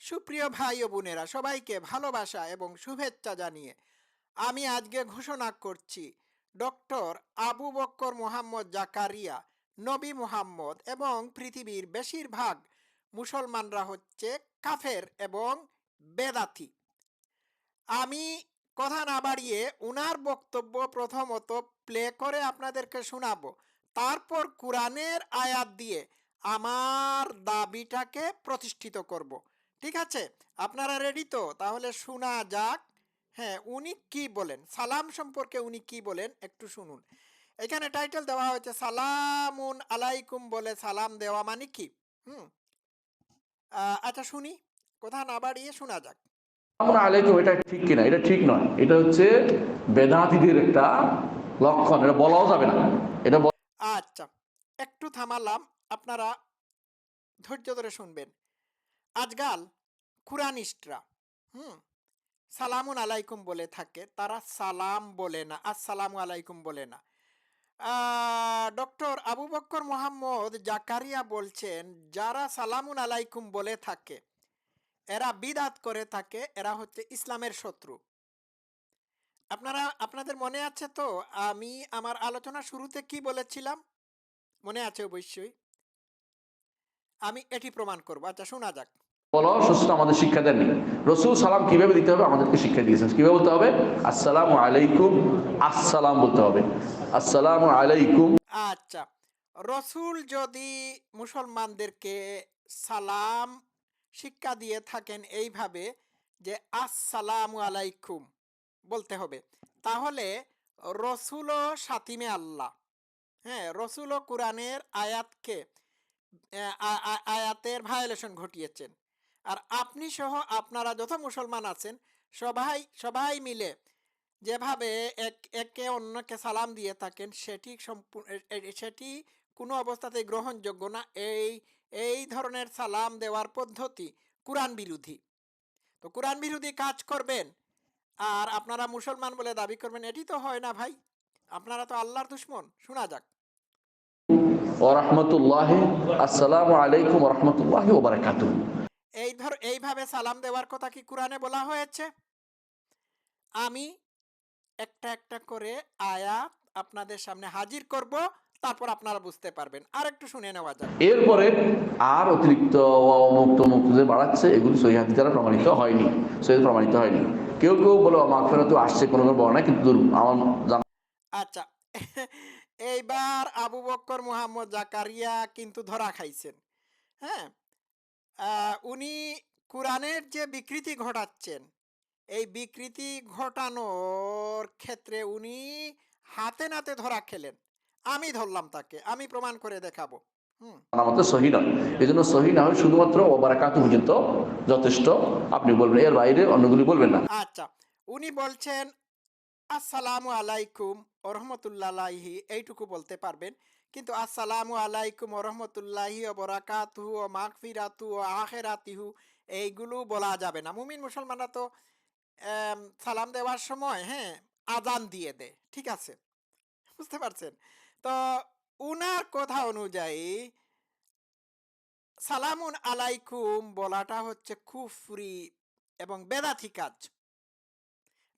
সুপ্রিয় ভাই ও বোনেরা, সবাইকে ভালোবাসা এবং শুভেচ্ছা জানিয়ে আমি আজকে ঘোষণা করছি, ডক্টর আবু বক্কর মোহাম্মদ জাকারিয়া, নবী মোহাম্মদ এবং পৃথিবীর বেশিরভাগ মুসলমানরা হচ্ছে কাফের এবং বেদাতি আমি কথা না বাড়িয়ে উনার বক্তব্য প্রথমত প্লে করে আপনাদেরকে শোনাবো। তারপর কোরআনের আয়াত দিয়ে আমার দাবিটাকে প্রতিষ্ঠিত করব। ঠিক আছে আপনারা রেডি তো? তাহলে শোনা যাক। হ্যাঁ উনি কি বলেন? সালাম সম্পর্কে উনি কি বলেন? একটু শুনুন। এখানে টাইটেল দেওয়া হয়েছে সালামুন আলাইকুম বলে সালাম দেওয়া মানে কি? হুম। আচ্ছা শুনি। কথা না বাড়িয়ে শোনা যাক। আসসালামু আলাইকুম এটা ঠিক কিনা? এটা ঠিক নয়। এটা হচ্ছে বেদাতিদের একটা লক্ষণ। এটা বলাও যাবে না। এটা আচ্ছা একটু থামালাম। আপনারা ধৈর্য ধরে শুনবেন। আজকাল কুরানিস্টরা হুম, সালামুন আলাইকুম বলে থাকে, তারা সালাম বলে না, আসসালামু আলাইকুম বলে না। ডক্টর আবু বক্কর মোহাম্মদ জাকারিয়া বলছেন, যারা সালামুন আলাইকুম বলে থাকে, এরা বিদাত করে থাকে, এরা হচ্ছে ইসলামের শত্রু। আপনারা, আপনাদের মনে আছে তো, আমি আমার আলোচনা শুরুতে কি বলেছিলাম? মনে আছে অবশ্যই। আমি এটি প্রমাণ করব। আচ্ছা শোনা যাক। বলাও সুস্থ আমাদের শিক্ষা দেননি। রসুল সালাম কীভাবে দিতে হবে? আমাদেরকে শিক্ষা দিয়েছেন। কীভাবে বলতে হবে? আসসালামু আলাইকুম, আসসালাম বলতে হবে। আসসালামু আলাইকুম। আচ্ছা রসুল যদি মুসলমানদেরকে সালাম, শিক্ষা দিয়ে থাকেন এইভাবে যে আসসালামু আলাইকুম বলতে হবে, তাহলে রসুলও সাতিমে আল্লাহ। হ্যাঁ রসুলও কোরআনের আয়াতকে আয়াতের ভায়োলেশন ঘটিয়েছেন। আর আপনি সহ আপনারা যত মুসলমান আছেন, সবাই সবাই মিলে যেভাবে এক, একে অন্যকে সালাম দিয়ে থাকেন, সেটি সম্পূর্ণ সেটি কোনো অবস্থাতেই গ্রহণযোগ্য না। এই এই ধরনের সালাম দেওয়ার পদ্ধতি কোরআন বিরোধী। তো কোরআন বিরোধী কাজ করবেন। আর আপনারা মুসলমান বলে দাবি করবেন, এটি তো হয় না ভাই। আপনারা তো আল্লাহর দুশ্মন, শোনা যাক। ও রহমতুল্লাহ, আসসালামু আলাইকুম রহমতুল্লাহ এই ধর এইভাবে সালাম দেওয়ার কথা কি কোরআনে বলা হয়েছে? আমি একটা একটা করে আয়াত আপনাদের সামনে হাজির করব তারপর আপনারা বুঝতে পারবেন। আর একটু শুনে নেওয়া যাক। এরপরে আর অতিরিক্ত মুক্ত মুক্ত যে বাড়াচ্ছে এগুলি সহিহাদি দ্বারা প্রমাণিত হয়নি। সহি প্রমাণিত হয়নি। কেউ কেউ বলো বলে মাগফেরাত আসছে কোনো কোনো বর্ণায় কিন্তু দুর- আমার জানা আচ্ছা। এইবার আবু বক্কর মুহাম্মদ জাকারিয়া কিন্তু ধরা খাইছেন। হ্যাঁ? উনি কোরআনের যে বিকৃতি ঘটাচ্ছেন এই বিকৃতি ঘটানোর ক্ষেত্রে উনি হাতে নাতে ধরা খেলেন। আমি ধরলাম তাকে আমি প্রমাণ করে দেখাবো। হুম। মতে সহি নয়। এই জন্য সহি না হয় শুধুমাত্র ও বারাকাতু পর্যন্ত যথেষ্ট। আপনি বলবেন এর বাইরে অন্যগুলি বলবেন না। আচ্ছা উনি বলছেন আসসালামু আলাইকুম ওরহমতুল্লাহি এইটুকু বলতে পারবেন। কিন্তু আসসালামু আলাইকুম ওরহমতুল্লাহি ও বরাকাতুহু ও মাগফিরাতু ও আখেরাতিহু। এইগুলো বলা যাবে না। মুমিন মুসলমানরা তো সালাম দেওয়ার সময় হ্যাঁ আজান দিয়ে দে ঠিক আছে? বুঝতে পারছেন? তো উনার কথা অনুযায়ী সালামুন আলাইকুম বলাটা হচ্ছে কুফরি এবং বেদাথি কাজ।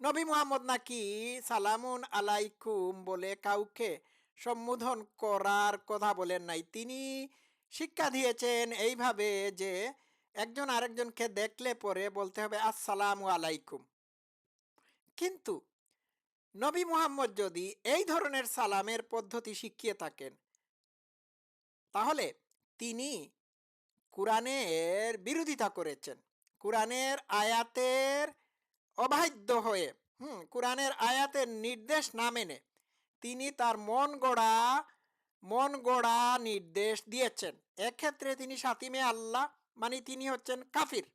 নবী মোহাম্মদ নাকি সালামুন আলাইকুম বলে কাউকে সম্বোধন করার কথা বলেন নাই। তিনি শিক্ষা দিয়েছেন এইভাবে যে, একজন আরেকজনকে দেখলে পরে বলতে হবে, আসসালামু আলাইকুম। কিন্তু নবী মুহাম্মদ যদি এই ধরনের সালামের পদ্ধতি শিখিয়ে থাকেন, তাহলে তিনি কোরআনের বিরোধিতা করেছেন। কোরআনের আয়াতের অবাধ্য হয়ে, হুম, কোরআনের আয়াতের নির্দেশ না মেনে তিনি তার মন গড়া মন গড়া নির্দেশ দিয়েছেন। এক্ষেত্রে তিনি সাতিমে আল্লাহ মানে তিনি হচ্ছেন কাফির,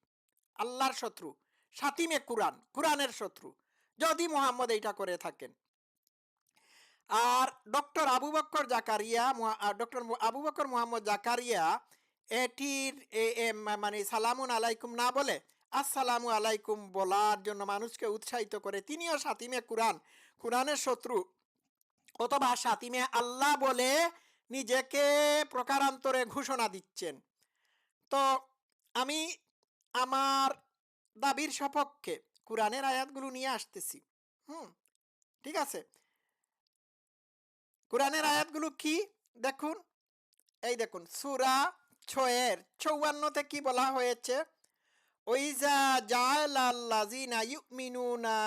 আল্লাহর শত্রু। সাতিমে কোরআন, কোরআনের শত্রু। যদি মোহাম্মদ এইটা করে থাকেন। আর ডক্টর আবু বক্কর জাকারিয়া ডক্টর আবু বক্কর মোহাম্মদ জাকারিয়া, এটির মানে সালামুন আলাইকুম না বলে, আসসালামু আলাইকুম বলার জন্য মানুষকে উৎসাহিত করে তিনিও সাতিমে কোরআন, কোরআনের শত্রু। অথবা সাতিমে আল্লাহ বলে নিজেকে প্রকারান্তরে ঘোষণা দিচ্ছেন। তো আমি আমার দাবির সপক্ষে কোরআনের আয়াতগুলো নিয়ে আসতেছি। হুম, ঠিক আছে? কোরআনের আয়াতগুলো কি? দেখুন, এই দেখুন, সুরা ছয়ের চৌয়ান্নতে কি বলা হয়েছে? ওইজা জালাল্লাজিনা ইউমিনুনা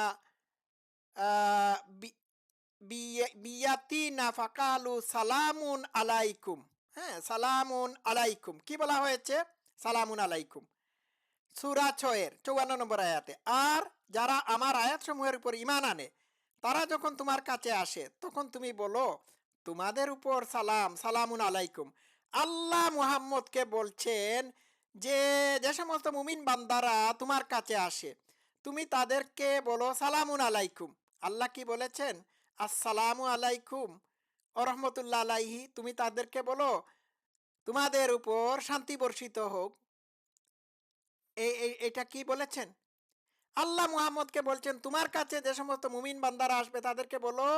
বিয়াতিনা ফাকালু সালামুন আলাইকুম হ্যাঁ সালামুন আলাইকুম। কি বলা হয়েছে? সালামুন আলাইকুম। সুরা ছয়ের, চৌয়ান্ন নম্বর আয়াতে। আর যারা আমার উপর ইমান আনে, তারা যখন তোমার কাছে আসে, তখন তুমি বলো, তোমাদের উপর সালাম, সালামুন আলাইকুম। আল্লাহ মুহাম্মদকে বলছেন যে যে সমস্ত মুমিন বান্দারা তোমার কাছে আসে, তুমি তাদেরকে বলো, সালামুন আলাইকুম। আল্লাহ কি বলেছেন? আসসালামু আলাইকুম, ও রহমতুল্লাহ আলাইহি, তুমি তাদেরকে বলো, তোমাদের উপর শান্তি বর্ষিত হোক। এটা কি বলেছেন? আল্লাহ মুহাম্মদকে বলছেন, তোমার কাছে যে সমস্ত মুমিন বান্দারা আসবে, তাদেরকে বলো,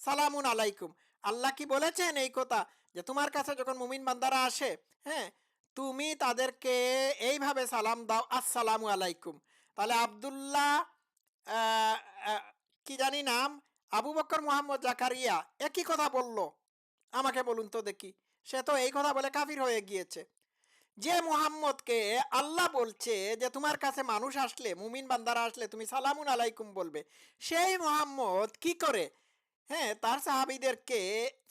সালামুন আলাইকুম। আল্লাহ কি বলেছেন এই কথা? যে তোমার কাছে যখন মুমিন বান্দারা আসে হ্যাঁ তুমি তাদেরকে এইভাবে সালাম দাও, আসসালামু আলাইকুম। তাহলে আবদুল্লাহ কি জানি নাম? আবু বকর মোহাম্মদ জাকারিয়া একই কথা বলল। আমাকে বলুন তো দেখি, সে তো এই কথা বলে কাফির হয়ে গিয়েছে। যে মুহাম্মদকে আল্লাহ বলছে যে, তোমার কাছে মানুষ আসলে, মুমিন বান্দারা আসলে তুমি সালামুন আলাইকুম বলবে। সেই মুহাম্মদ কি করে? হ্যাঁ তার সাহাবিদেরকে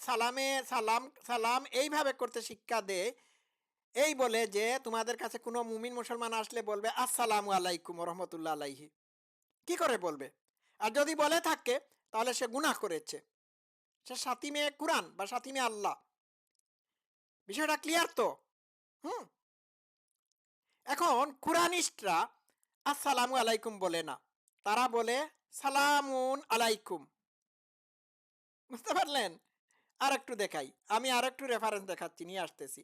সালামে, সালাম সালাম এইভাবে করতে শিক্ষা দেয়। এই বলে যে, তোমাদের কাছে কোনো মুমিন মুসলমান আসলে বলবে, আসসালামু আলাইকুম রহমতুল্লাহ আলাইহি। কি করে বলবে? আর যদি বলে থাকে তাহলে সে গুনাহ করেছে। সে সাতিমে কুরআন বা সাতিমে আল্লাহ। বিষয়টা ক্লিয়ার তো? হুম? এখন কুরআনিস্টরা আসসালামু আলাইকুম বলে না। তারা বলে, সালামুন আলাইকুম। বুঝতে পারলেন? আর একটু দেখাই। আমি আর একটু রেফারেন্স দেখাচ্ছি, নিয়ে আসতেছি।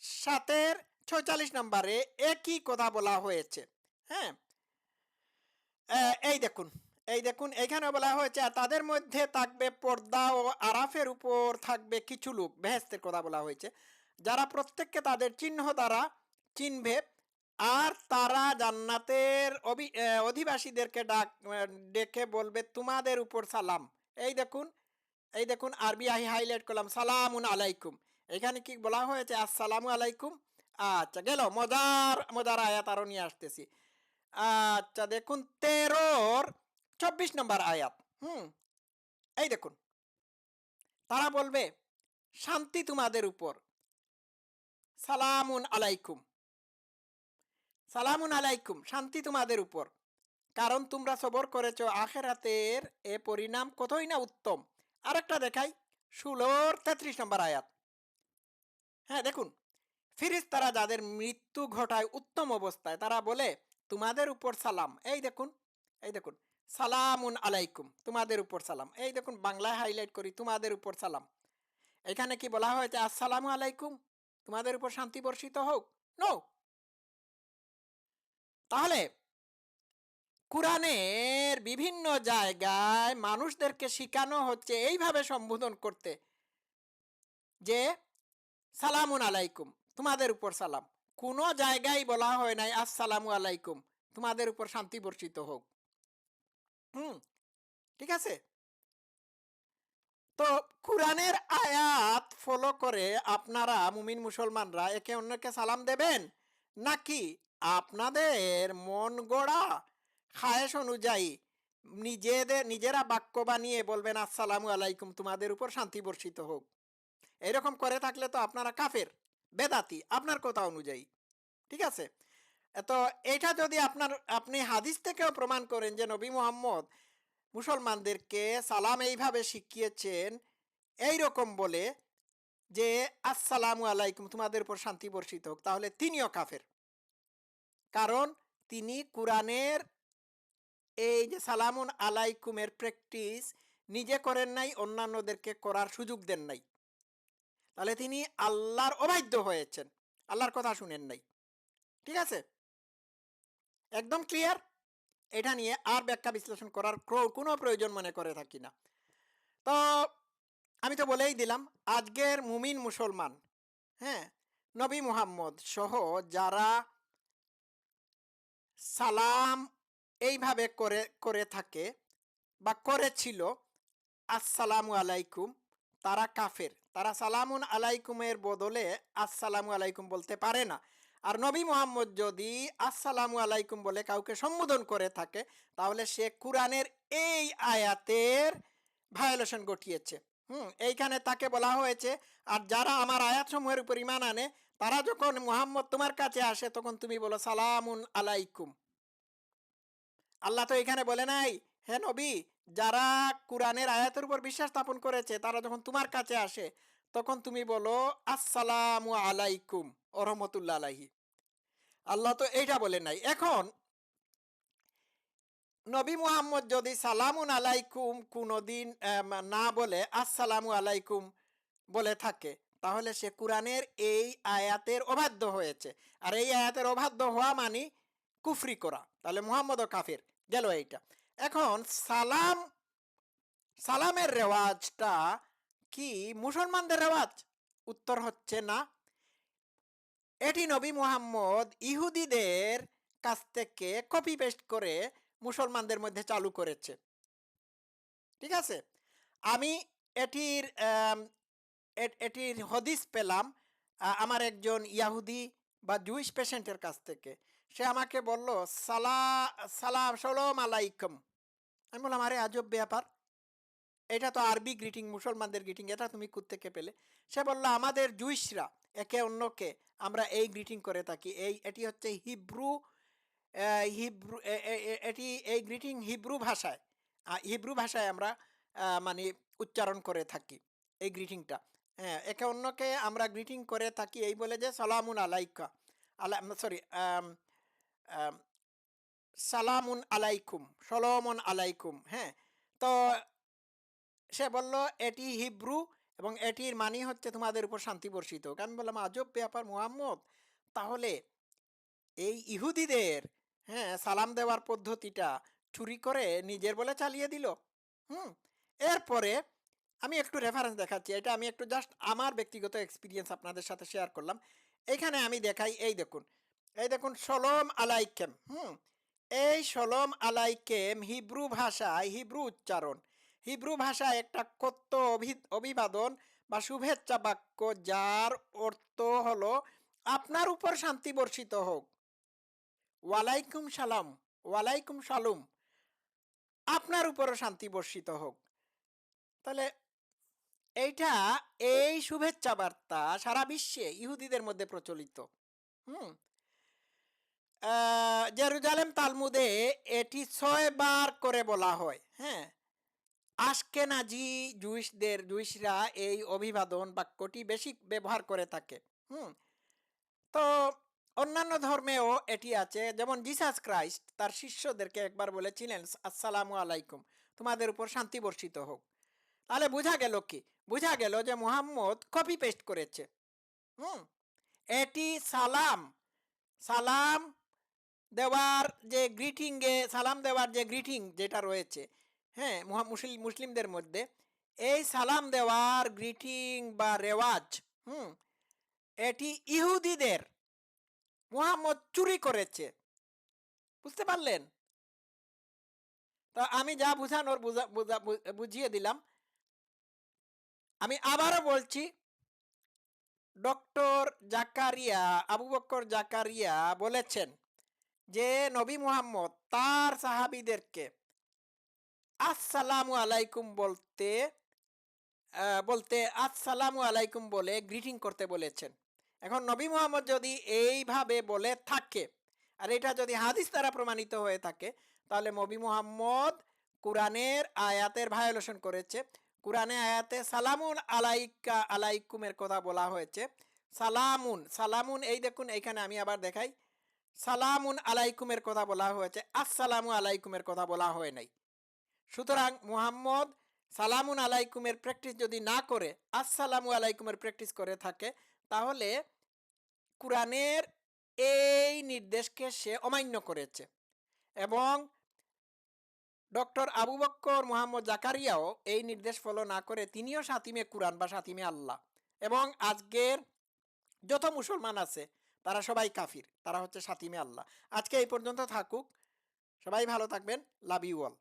সাতের ছয়চল্লিশ নম্বরে একই কথা বলা হয়েছে। হ্যাঁ? এই দেখুন। এই দেখুন এখানে বলা হয়েছে, আর তাদের মধ্যে থাকবে পর্দা ও আরাফের উপর থাকবে কিছু লোক। বেহেস্তের কথা বলা হয়েছে। যারা প্রত্যেককে তাদের চিহ্ন দ্বারা চিনবে, আর তারা জান্নাতের অভি অধিবাসীদেরকে ডাক ডেকে বলবে, তোমাদের উপর সালাম। এই দেখুন এই দেখুন, আরবি আহি হাইলাইট করলাম, সালামুন আলাইকুম। এখানে কি বলা হয়েছে, আসসালামু আলাইকুম। আচ্ছা গেল, মজার মজার আয়াত আরও নিয়ে আসতেছি। আচ্ছা দেখুন, তেরোর চব্বিশ নম্বর আয়াত। হুম, এই দেখুন। তারা বলবে, শান্তি তোমাদের উপর। সালামুন আলাইকুম। সালামুন আলাইকুম, শান্তি তোমাদের উপর। কারণ তোমরা সবর করেছ, আখেরাতের এ পরিণাম কতই না উত্তম। আরেকটা দেখাই, ষোলোর তেত্রিশ নম্বর আয়াত। হ্যাঁ দেখুন ফিরিস তারা যাদের মৃত্যু ঘটায় উত্তম অবস্থায়, তারা বলে, তোমাদের উপর সালাম। এই দেখুন এই দেখুন সালামুন আলাইকুম, তোমাদের উপর সালাম। এই দেখুন, বাংলায় হাইলাইট করি, তোমাদের উপর সালাম। এখানে কি বলা হয়েছে আসসালামু আলাইকুম, তোমাদের উপর শান্তি বর্ষিত হোক? নো তাহলে, কোরআনের বিভিন্ন জায়গায় মানুষদেরকে শেখানো হচ্ছে, এইভাবে সম্বোধন করতে যে, সালামুন আলাইকুম, তোমাদের উপর সালাম। কোনো জায়গায় বলা হয় নাই, আসসালামু আলাইকুম, তোমাদের উপর শান্তি বর্ষিত হোক। হুম, ঠিক আছে। তো কোরআনের আয়াত ফলো করে আপনারা মুমিন মুসলমানরা একে অন্যকে সালাম দেবেন? নাকি আপনাদের মন গড়া খায়েশ অনুযায়ী নিজেদের, নিজেরা বাক্য বানিয়ে বলবেন, আসসালামু আলাইকুম, তোমাদের উপর শান্তি বর্ষিত হোক এরকম করে থাকলে তো আপনারা কাফের, বেদাতি, আপনার কথা অনুযায়ী, ঠিক আছে? তো এটা যদি আপনার, আপনি হাদিস থেকেও প্রমাণ করেন যে নবী মোহাম্মদ মুসলমানদেরকে সালাম এইভাবে শিখিয়েছেন এই রকম বলে যে, আসসালামু আলাইকুম, তোমাদের উপর শান্তি বর্ষিত হোক। তাহলে তিনিও কাফের। কারণ তিনি কোরআনের এই যে সালামুন আলাইকুমের প্র্যাকটিস নিজে করেন নাই, অন্যান্যদেরকে করার সুযোগ দেন নাই। তাহলে তিনি আল্লাহর অবাধ্য হয়েছেন। আল্লাহর কথা শুনেন নাই। ঠিক আছে? একদম ক্লিয়ার? এটা নিয়ে আর ব্যাখ্যা বিশ্লেষণ করার কোনো প্রয়োজন মনে করে থাকি না। তো আমি তো বলেই দিলাম, আজকের মুমিন মুসলমান হ্যাঁ নবী মুহাম্মদ সহ যারা সালাম এইভাবে করে করে থাকে বা করেছিল, আসসালামু আলাইকুম, তারা কাফের। তারা সালামুন আলাইকুমের বদলে আসসালামু আলাইকুম বলতে পারে না। আর নবী মোহাম্মদ যদি আসসালামু আলাইকুম বলে কাউকে সম্বোধন করে থাকে, তাহলে সে কোরআনের এই আয়াতের ভায়োলেশন ঘটিয়েছে। হুম, এইখানে তাকে বলা হয়েছে, আর যারা আমার আয়াতসমূহের উপর ইমান আনে, তারা যখন মোহাম্মদ তোমার কাছে আসে, তখন তুমি বলো, সালামুন আলাইকুম। আল্লাহ তো এখানে বলে নাই, হে নবী, যারা কোরআনের আয়াতের উপর বিশ্বাস স্থাপন করেছে, তারা যখন তোমার কাছে আসে, তখন তুমি বলো, আসসালামু আলাইকুম, ওরহমতুল্লাহ আলাইহি। আল্লাহ তো এইটা বলে নাই। এখন নবী মুহাম্মদ যদি সালামুন আলাইকুম কোনোদিন না বলে আসসালামু আলাইকুম বলে থাকে, তাহলে সে কোরআনের এই আয়াতের অবাধ্য হয়েছে। আর এই আয়াতের অবাধ্য হওয়া মানে কুফরি করা। তাহলে মুহাম্মদও কাফির, গেল এইটা। এখন সালাম, সালামের রেওয়াজটা কি মুসলমানদের রেওয়াজ? উত্তর হচ্ছে না। এটি নবী মুহাম্মদ ইহুদিদের কাছ থেকে কপি পেস্ট করে মুসলমানদের মধ্যে চালু করেছে। ঠিক আছে? আমি এটির এটির হদিস পেলাম আমার একজন ইয়াহুদি বা জুইশ পেশেন্টের কাছ থেকে। সে আমাকে বলল, সালা, সালাম সালাম আলাইকুম। আমি বললাম, আরে, আজব ব্যাপার। এটা তো আরবি গ্রিটিং মুসলমানদের গ্রিটিং এটা তুমি থেকে পেলে? সে বলল, আমাদের জুইশরা, একে অন্যকে আমরা এই গ্রিটিং করে থাকি। এই, এটি হচ্ছে হিব্রু হিব্রু এটি এই গ্রিটিং হিব্রু ভাষায় হিব্রু ভাষায় আমরা মানে উচ্চারণ করে থাকি এই গ্রিটিংটা হ্যাঁ একে অন্যকে আমরা গ্রিটিং করে থাকি এই বলে যে, সালামুন আলাইকা আলা, সরি সালামুন আলাইকুম সলমন আলাইকুম হ্যাঁ? তো সে বলল, এটি হিব্রু এবং এটির মানি হচ্ছে তোমাদের উপর শান্তি বর্ষিত। আমি বললাম, আজব ব্যাপার মুহাম্মদ। তাহলে এই ইহুদিদের হ্যাঁ সালাম দেওয়ার পদ্ধতিটা চুরি করে নিজের বলে চালিয়ে দিল। হুম, এরপরে আমি একটু রেফারেন্স দেখাচ্ছি। এটা আমি একটু জাস্ট আমার ব্যক্তিগত এক্সপিরিয়েন্স আপনাদের সাথে শেয়ার করলাম। এখানে আমি দেখাই, এই দেখুন এই দেখুন, সলম আলাইকেম, হুম, এই সলম আলাইকেম হিব্রু ভাষায় হিব্রু উচ্চারণ। হিব্রু ভাষায় একটা অভি- অভিবাদন বা শুভেচ্ছা বাক্য যার অর্থ হলো, আপনার উপর শান্তি বর্ষিত হোক। ওয়ালাইকুম সালাম, ওয়ালাইকুম সালুম, আপনার উপরও শান্তি বর্ষিত হোক। তাহলে এইটা, এই শুভেচ্ছা বার্তা সারা বিশ্বে ইহুদিদের মধ্যে প্রচলিত। হুম? জেরুজালেম, তালমুদে এটি ছয় বার করে বলা হয় হ্যাঁ? আশকেনাজি জুইশদের, জুইশরা এই অভিবাদন বাক্যটি বেশি ব্যবহার করে থাকে। হুম, তো অন্যান্য ধর্মেও এটি আছে। যেমন জিসাস ক্রাইস্ট তার শিষ্যদেরকে একবার বলেছিলেন, আসসালামু আলাইকুম, তোমাদের উপর শান্তি বর্ষিত হোক। তাহলে বোঝা গেল কি? বোঝা গেল যে মুহাম্মদ কপি পেস্ট করেছে। হুম, এটি সালাম সালাম দেওয়ার যে গ্রিটিংয়ে সালাম দেওয়ার যে গ্রিটিং যেটা রয়েছে হ্যাঁ মুসলিমদের মধ্যে এই সালাম দেওয়ার গ্রিটিং বা রেওয়াজ, হুম, এটি ইহুদিদের মুহাম্মদ চুরি করেছে। বুঝতে পারলেন? তো আমি যা বুঝানোর বুঝা- বুঝা- বুঝিয়ে দিলাম। আমি আবারও বলছি, ডক্টর জাকারিয়া, আবু বক্কর জাকারিয়া বলেছেন যে নবী মুহাম্মদ তার সাহাবিদেরকে আসসালামু আলাইকুম বলতে বলতে আসসালামু আলাইকুম বলে গ্রিটিং করতে বলেছেন। এখন নবী মোহাম্মদ যদি এইভাবে বলে থাকে, আর এটা যদি হাদিস দ্বারা প্রমাণিত হয়ে থাকে, তাহলে নবী মোহাম্মদ কোরআনের আয়াতের ভায়োলেশন করেছে। কোরআনে আয়াতে সালামুন আলাইকা, আলাইকুমের কথা বলা হয়েছে। সালামুন সালামুন, এই দেখুন, এইখানে আমি আবার দেখাই। সালামুন আলাইকুমের কথা বলা হয়েছে। আসসালামু আলাইকুমের কথা বলা হয় নাই। সুতরাং মুহাম্মদ সালামুন আলাইকুমের প্র্যাকটিস যদি না করে, আসসালামু আলাইকুমের প্র্যাকটিস করে থাকে, তাহলে কোরআনের এই নির্দেশকে সে অমান্য করেছে। এবং ডক্টর আবু বক্কর মোহাম্মদ জাকারিয়াও এই নির্দেশ ফলো না করে তিনিও সাতিমে কোরআন বা সাতিমে আল্লাহ। এবং আজকের যত মুসলমান আছে, তারা সবাই কাফির, তারা হচ্ছে সাতিমে আল্লাহ। আজকে এই পর্যন্ত থাকুক। সবাই ভালো থাকবেন। Love you all.